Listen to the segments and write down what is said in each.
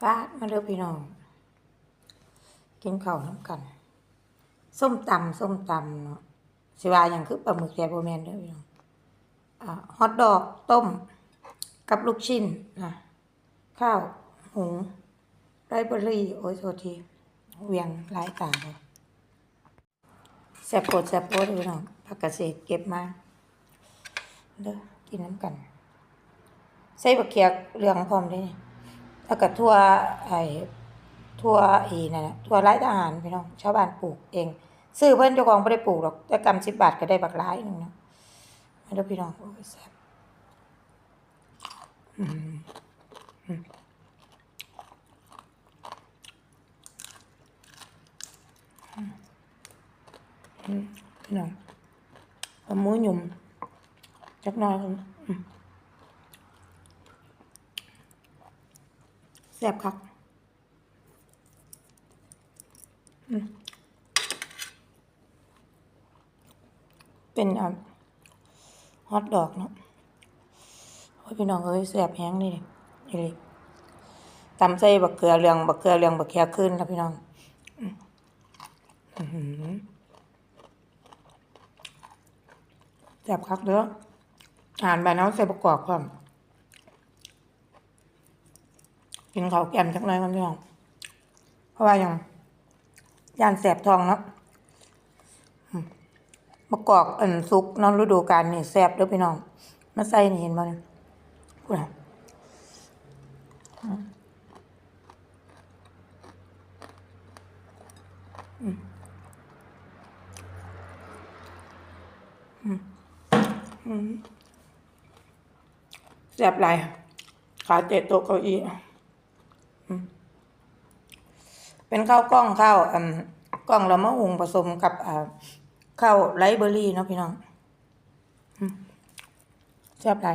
พาดมาเด้อพี่น้อง กินข้าวน้ำกัน ส้มตำส้มตำเนาะสิว่าอย่างคือปลาหมึกแกโบแมนเด้อพี่น้องอ่าฮอทดอกต้มกับลูกชิ้นนะข้าวหุงไรเบอรี่โอ้ยโทษทีเวียงหลายตาเลยแซ่บโปดแซ่บโปดพี่น้องผักกระเศษเก็บมาเด้อกินน้ำกัน ใส่บักเขียเหลืองพร้อมเด้นี่ แล้วก็ทั่วไอ้ทั่วอีนั่นนะทั่วไร้ทหารพี่น้องชาวบ้านปลูกเองซื้อเพิ่นเจ้าของบ่ได้ปลูกหรอกแต่กำ10บบาทก็ได้บักหลายหนึงนาะมาเด้พี่น้องโอ้ยแซ่บอืมอือืมพี่น้องเอหมูหยุ่มจักน่อยอืม แซ่บคักเป็นอะฮอทดอกเนาะโอ้ยพี่น้องเอ้ยแซ่บแฮงนี่นี่เลยตำใส่บักเกลือเหลืองบักเกลือเหลืองบักแคขึ้นแล้วพี่น้องแซ่บคักเด้ออาหารบ้านเฮาใส่ประกอบพร้อม กินเขาแกมจักหน่อยกันพี่น้องเพราะว่าอย่างยานแสบทองเนาะมะกอกอันซุกนอนฤดูกาลนี่แสบเด้อพี่น้องมาใส่นี่เห็นบ่เนี่ยพูดนะอืมอืมอืมแสบหลายขาเตะโต๊ะเก้าอี้ เป็นข้าวกล้องข้าวอืมกล้องเรามะหุงผสมกับอ่าข้าวไรเบอรี่เนาะพี่น้องแซ่บไร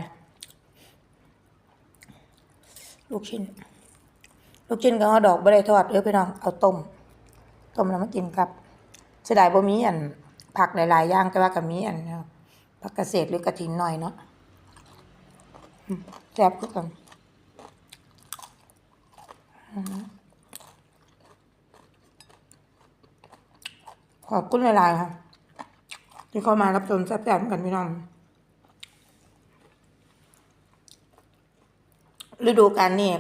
ลูกชิ้น ลูกชิ้นก็เอาดอกบะได้ทอดเออพี่น้องเอาต้ม ต้มแล้วมากินครับเสียดายบ่มีอัน ผักหลายๆอย่างแต่ว่าก็มีอันผักเกษตรหรือกระถินหน่อยเนาะแซ่บคือกัน ขอบคุณหลายๆค่ะ ที่เข้ามารับชมแซ่บๆกันพี่น้องฤดูกาลนี่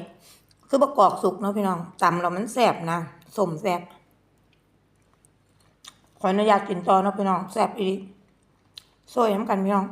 คือประกอบสุกเนาะพี่น้องตำเรามันแซ่บนะสมแซ่บขออนุญาตกินต่อเนาะพี่น้องแซ่บอีกโซ่ยน้ำกันพี่น้อง